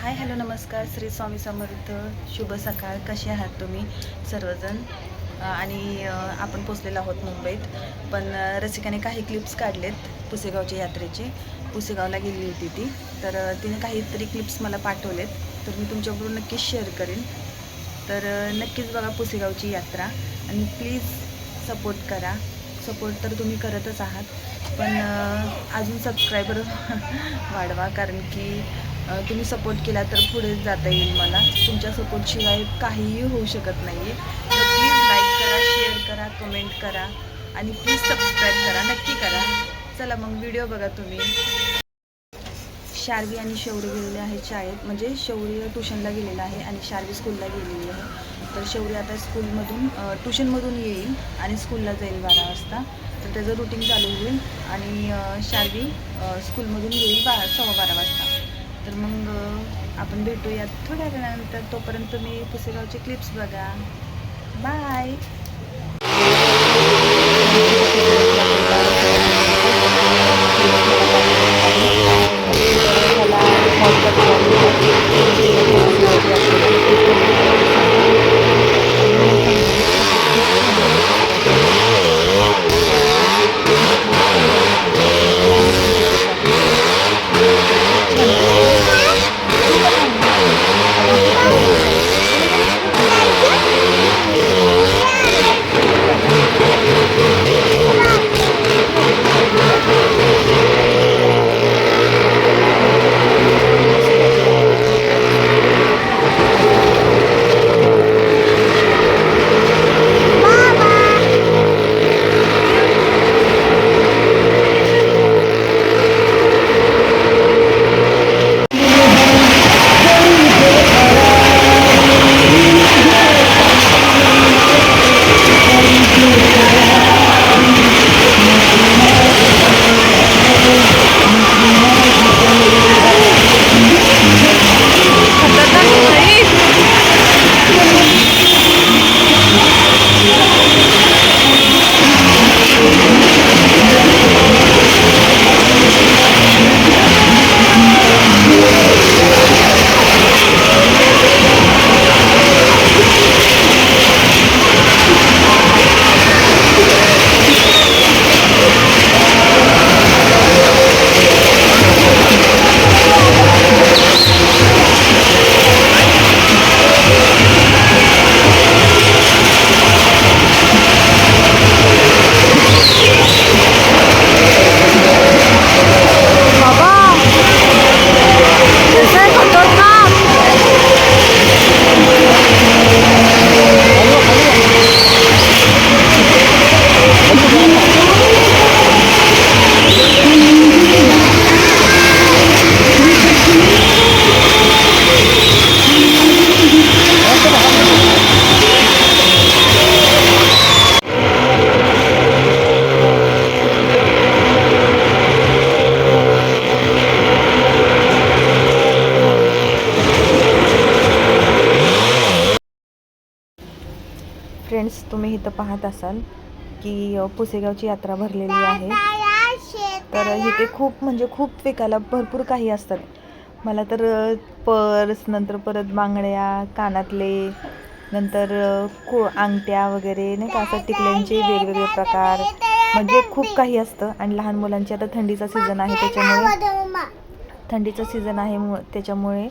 Hi hello नमस्कार. श्री स्वामी समर्थ. शुभ सकाळ. कसे आहात तुम्ही? सर्वजण. आणि आपण पोचलेलो आहोत मुंबईत. पण रसिकाने काही क्लिप्स काढलेत पुसेगावच्या यात्रेचे. पुसेगावला गेली होती ती. तर तिने काहीतरी क्लिप्स मला पाठवलेत. तर मी तुमच्याबरोबर नक्कीच शेअर करेन. तर नक्कीच बघा पुसेगावची यात्रा. आणि प्लीज सपोर्ट करा. सपोर्ट तर तुम्ही करतच आहात. पण अजून सबस्क्रायबर वाढवा. कारण की तुम्ही सपोर्ट केला तर पुढे जाता येईल मला. तुमच्या सपोर्टशिवाय काहीही होऊ शकत नाही आहे तर प्लीज लाईक करा शेअर करा कमेंट करा आणि प्लीज सबस्क्राईब करा. नक्की करा. चला मग व्हिडिओ बघा तुम्ही. शार्वी आणि शौर्य गेलेले आहे शाळेत. म्हणजे शौर्य ट्युशनला गेलेलं आहे आणि शार्वी स्कूलला गेलेली आहे. तर शौर्य आता स्कूलमधून ट्युशनमधून येईल आणि स्कूलला जाईल बारा वाजता. तर त्याचं रुटीन चालू होईल आणि शार्वी स्कूलमधून येईल बारा सव्वा बारा वाजता. तर मग आपण भेटूयात थोड्या वेळानंतर. तोपर्यंत तुम्ही पुसेगावचे क्लिप्स बघा. बाय इथं पाहत असाल की पुसेगावची यात्रा भरलेली आहे. तर इथे खूप म्हणजे खूप विकायला भरपूर काही असतात मला तर पर्स नंतर परत बांगड्या कानातले नंतर को अंगठ्या वगैरे नाही का असं टिकल्यांचे वेगवेगळे प्रकार. म्हणजे खूप काही असतं. आणि लहान मुलांची आता थंडीचा सीझन आहे त्याच्यामुळे. थंडीचं सीझन आहे त्याच्यामुळे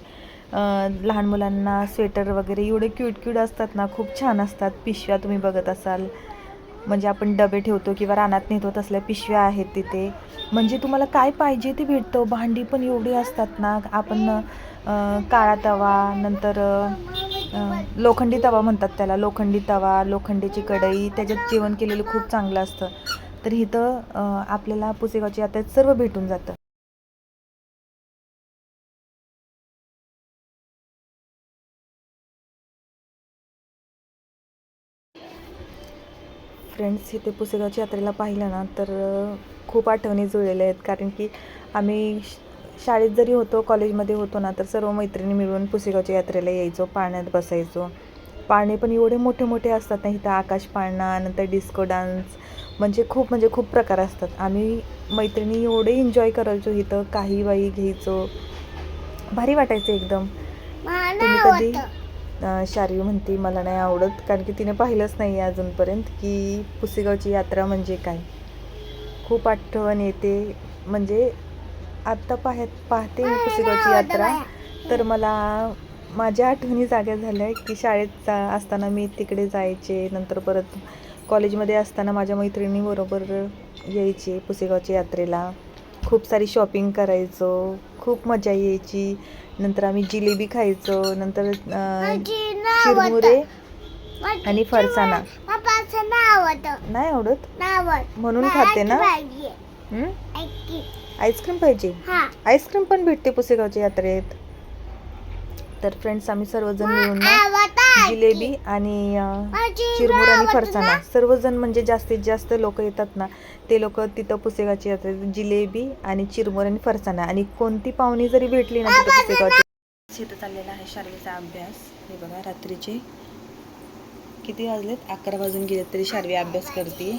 लहान मुलांना स्वेटर वगैरे एवढे क्यूट क्यूट असतात ना खूप छान असतात. पिशव्या तुम्ही बघत असाल. म्हणजे आपण डबे ठेवतो किंवा रानात नेतो तसल्या पिशव्या आहेत तिथे. म्हणजे तुम्हाला काय पाहिजे ते भेटतं? भांडी पण एवढी असतात ना आपण काळा तवा नंतर लोखंडी तवा म्हणतात त्याला. लोखंडी तवा लोखंडीची कढई त्याच्यात जेवण केलेलं खूप चांगलं असतं. तर इथं आपल्याला पुसेगावची यात्रेत सर्व भेटून जातं. फ्रेंड्स इथे पुसेगावच्या यात्रेला पाहिलं ना तर खूप आठवणी जुळलेल्या आहेत. कारण की आम्ही श- शाळेत जरी होतो कॉलेजमध्ये होतो ना तर सर्व मैत्रिणी मिळून पुसेगावच्या यात्रेला यायचो पाण्यात बसायचो. पाळणे पण एवढे मोठे मोठे असतात ना इथं आकाश पाळणा नंतर डिस्को डान्स म्हणजे खूप म्हणजे खूप प्रकार असतात. आम्ही मैत्रिणी एवढे एन्जॉय करायचो इथं काही बाई घ्यायचो. भारी वाटायचं एकदम. तुम्ही कधी शारवी म्हणते मला नाही आवडत कारण की तिने पाहिलंच नाही आहे अजूनपर्यंत की पुसेगावची यात्रा म्हणजे काय. खूप आठवण येते. म्हणजे आत्ता पाहत पाहते मी पुसेगावची यात्रा. तर मला माझ्या आठवणी जाग्या झाल्या की शाळेत जा असताना मी तिकडे जायचे. नंतर परत कॉलेजमध्ये असताना माझ्या मैत्रिणीबरोबर यायचे पुसेगावच्या यात्रेला. खूप सारी शॉपिंग करायचो खूप मजा यायची. नंतर आम्ही जिलेबी खायचो नंतर चिरमुरे आणि फरसाणा. नाही आवडत? म्हणून खाते ना? आईस्क्रीम पाहिजे? आईस्क्रीम पण भेटते पुसेगावच्या यात्रेत. तर फ्रेंड्स आम्ही सर्वजण मिळून ना जिलेबी आणि चिरमुर आणि फरसाणा. सर्वजण म्हणजे जास्तीत जास्त लोक येतात ना ते लोक तिथं पुसेगावची यात्रेत जिलेबी आणि चिरमुर आणि फरसाणा. आणि कोणती पाहुणी जरी भेटली ना तिथं पुसेगावची? इथं चाललेला आहे शार्वीचा अभ्यास. हे बघा रात्रीचे किती वाजलेत? अकरा वाजून गेलेत तरी शार्वी अभ्यास करते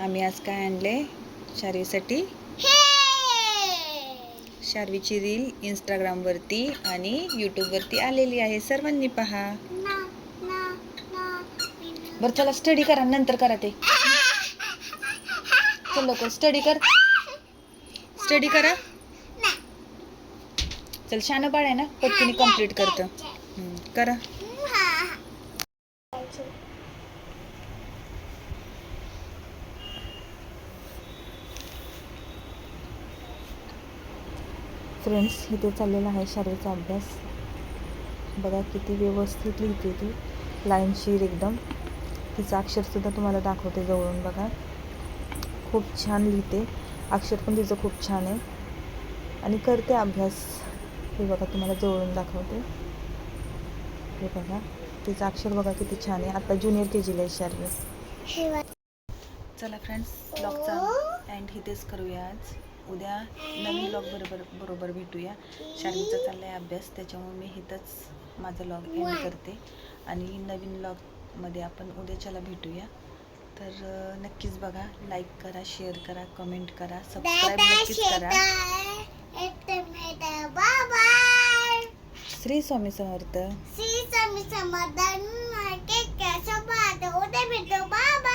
आम्ही आज काय आणले? शार्वीसाठी शार्वीची रील इंस्टाग्रामवरती आणि यूट्यूबवरती आलेली आहे. सर्वांनी पहा. बरं चला स्टडी करा. नंतर करा ते. चल लवकर. स्टडी कर. स्टडी करा. चल शानं बाळ आहे ना? पटकीने कंप्लीट करतं. करा. फ्रेंड्स इथे चाललेला आहे शाळेचा अभ्यास. बघा किती व्यवस्थित लिहिते ती. लाईनशीर एकदम. तिचं अक्षरसुद्धा तुम्हाला दाखवते जवळून बघा. खूप छान लिहिते. अक्षर पण तिचं खूप छान आहे. आणि करते अभ्यास. हे बघा तुम्हाला जवळून दाखवते. हे बघा. तिचं अक्षर बघा किती छान आहे. आता ज्युनियर के जीला आहे शार्वी चला फ्रेंड्स ब्लॉगचा अँड इथेच करूया आज. उद्या नवीन ब्लॉग बरोबर बरोबर भेटूया. शार्वीचा चालला आहे अभ्यास त्याच्यामुळे मी इथंच माझा ब्लॉग एंड करते. आणि नवीन ब्लॉगमध्ये आपण उद्याच्याला भेटूया. तर नक्कीच बघा लाईक करा शेअर करा कमेंट करा सबस्क्राईब नक्कीच करा. श्री स्वामी समर्थ. समाधान उद्या भेटू. बाय